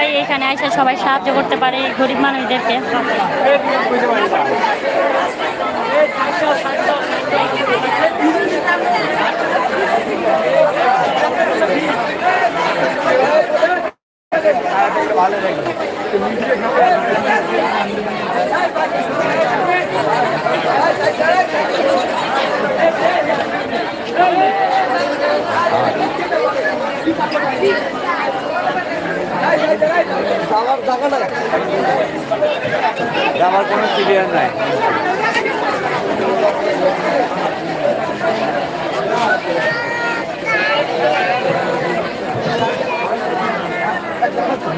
সবাই এখানে এসে সবাই সাহায্য করতে পারে গরিব মানুষদেরকে। আমার কোনো ক্লিয়ার নাই।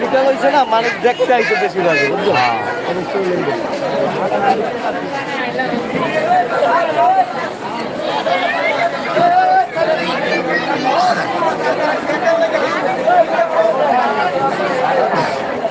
বিকাল হয়েছে না মানুষ দেখতে আইছে বেশিরভাগ বুঝছ? বড়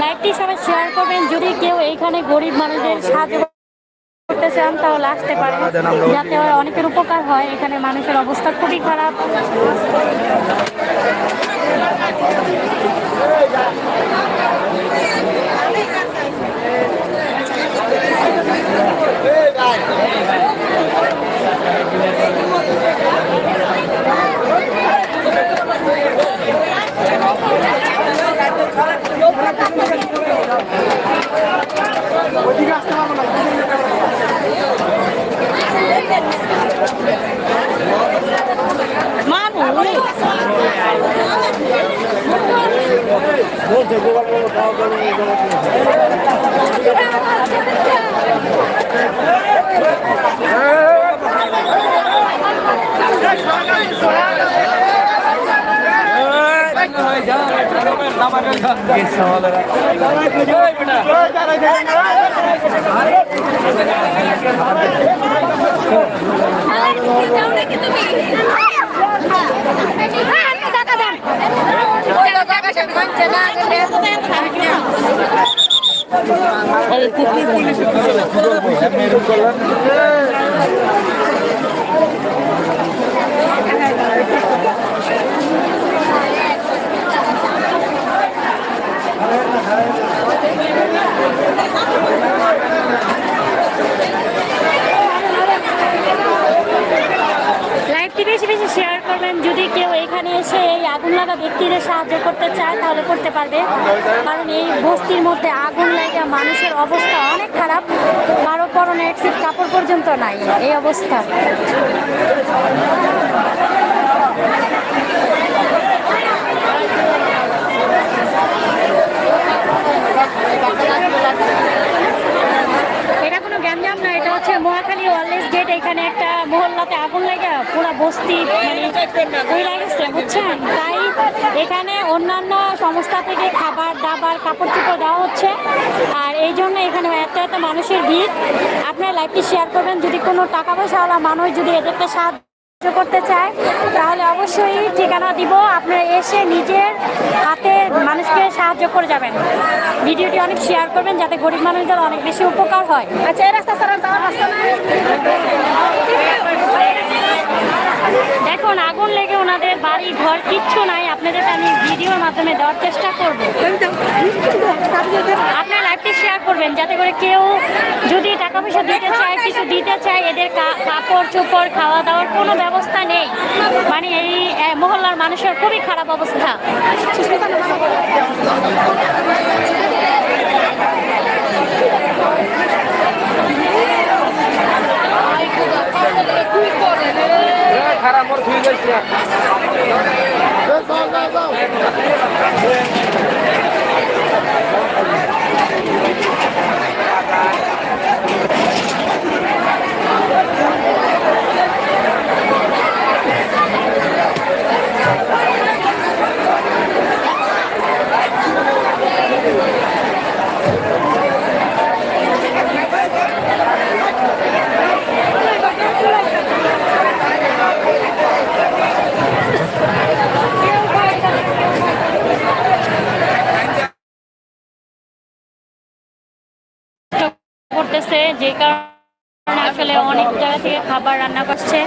লাইভটি সবাই শেয়ার করবেন যদি কেউ এইখানে গরিব মানুষদের সাহায্য করতে চান তাহলে আসতে পারেন যাতে অনেকের উপকার হয়, এখানে মানুষের অবস্থা খুবই খারাপ। বলছে গোপাল বাবু খাওয়া দাওয়া যাও নাকি তুমি হ্যাঁ আপনি টাকা দেন টাকা সব মানছে না লাইভটি বেশি শেয়ার করবেন। যদি কেউ এখানে এসে এই আগুন লাগা ব্যক্তিদের সাহায্য করতে চায়, তাহলে করতে পারবে। কারণ এই বস্তির মধ্যে আগুন লাগা মানুষের অবস্থা অনেক খারাপ। কারও পরনে একসিট কাপড় পর্যন্ত নাই। এই অবস্থা এটা কোনো গ্যাঞ্জাম না এটা হচ্ছে মহাখালী ওয়ারলেস গেট এখানে একটা মহল্লাতে আগুন লাগা বস্তি মানে বুঝছেন? তাই এখানে অন্যান্য সংস্থা থেকে খাবার, দাবার কাপড় চোপড় দেওয়া হচ্ছে। আর এই জন্য এখানে এত এত মানুষের ভিড়। আপনারা লাইভটি শেয়ার করবেন। যদি কোনো টাকা পয়সাওয়ালা মানুষ যদি এদেরকে সাহায্য করতে চায়, তাহলে অবশ্যই ঠিকানা দিব। আপনারা এসে নিজের হাতে মানুষকে সাহায্য করে যাবেন। ভিডিওটি অনেক শেয়ার করবেন, যাতে গরিব মানুষদের অনেক বেশি উপকার হয়। আচ্ছা এই রাস্তা দেখুন, আগুন লেগে ওনাদের বাড়ি, ঘর, কিচ্ছু নাই। আপনাদেরকে আমি ভিডিওর মাধ্যমে দেওয়ার চেষ্টা করব। আপনার লাইভটি শেয়ার করবেন, যাতে করে কেউ যদি টাকা পয়সা দিতে চায়, কিছু দিতে চায়, এদের কাপড় চোপড় খাওয়া দাওয়ার কোনো ব্যবস্থা নেই। মানে এই মহল্লার মানুষের খুবই খারাপ অবস্থা খারাপ মোর ঠিক আছে করতেছে, যে কারণে আসলে অনেক জায়গা থেকে খাবার রান্না করছে।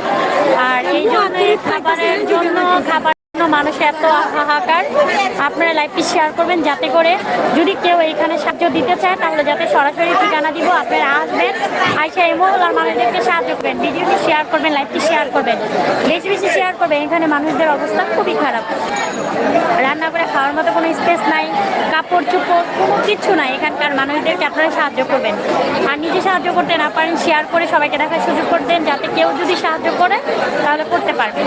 আর এই জন্য খাবারের জন্য খাবার মানুষ এত হাহাকার আপনারা লাইভটি শেয়ার করবেন যাতে করে যদি কেউ এখানে সাহায্য দিতে চায়, তাহলে যাতে সরাসরি ঠিকানা দিব, আপনারা আসবেন, আইসা এই মহলার মানুষদেরকে সাহায্য করবেন। ভিডিওটি শেয়ার করবেন লাইভটি শেয়ার করবেন। বেশি বেশি শেয়ার করবেন, এখানে মানুষদের অবস্থা খুবই খারাপ। রান্না করে খাওয়ার মতো কোনো স্পেস নাই, কাপড় চোপড় কোনো কিছু নাই এখানকার মানুষদেরকে আপনারা সাহায্য করবেন। আর নিজে সাহায্য করতে না পারেন শেয়ার করে সবাইকে দেখার সুযোগ করতেন যাতে কেউ যদি সাহায্য করে, তাহলে করতে পারবে।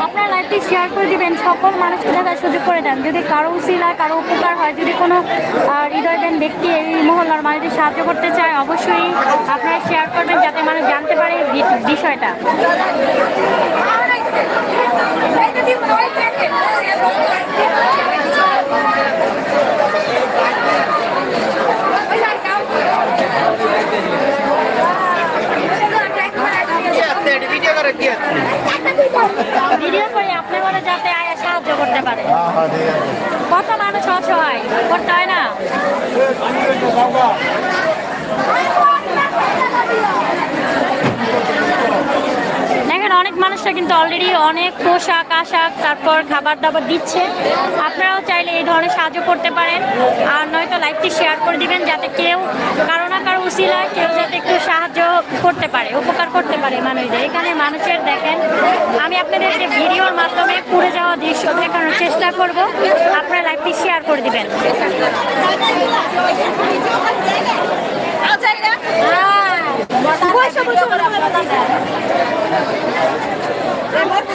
আপনারা লাইভটি শেয়ার করে দিবেন সকল মানুষকে দেখার সুযোগ করে দেন। যদি কারও উচিলা কারও উপকার হয় যদি কোনো আহ, হৃদয়বান ব্যক্তি এই মহল্লার মানুষদের সাহায্য করতে চায় অবশ্যই আপনারা শেয়ার করবেন যাতে মানুষ জানতে পারে বিষয়টা। ভিডিও করে আপনার যাতে আয়া সাহায্য করতে পারে। কত মানুষ অসহায় করতে হয় না দেখেন অনেক মানুষরা কিন্তু অলরেডি অনেক পোশাক আশাক তারপর খাবার দাবার দিচ্ছে। আপনারাও চাইলে এই ধরনের সাহায্য করতে পারেন। আর নয়তো লাইভটি শেয়ার করে দিবেন যাতে কেউ কারও না কারও উচিলা কেউ যাতে একটু সাহায্য করতে পারে উপকার করতে পারে মানুষদের। এখানে মানুষের দেখেন আমি আপনাদেরকে ভিডিওর মাধ্যমে পুড়ে যাওয়া দৃশ্য দেখানোর চেষ্টা করব। আপনারা লাইভটি শেয়ার করে দিবেন।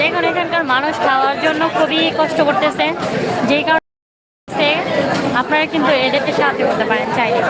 দেখুন এখানকার মানুষ খাওয়ার জন্য খুবই কষ্ট করতেছে যেই কারণে আপনারা কিন্তু এদেরকে সাহায্য করতে পারেন চাইলে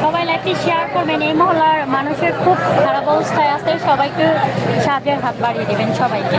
সবাই লাইভটি শেয়ার করবেন। এই মহল্লার মানুষের খুব খারাপ অবস্থায় আছে। সবাইকে সাহায্যের হাত বাড়িয়ে দেবেন সবাইকে।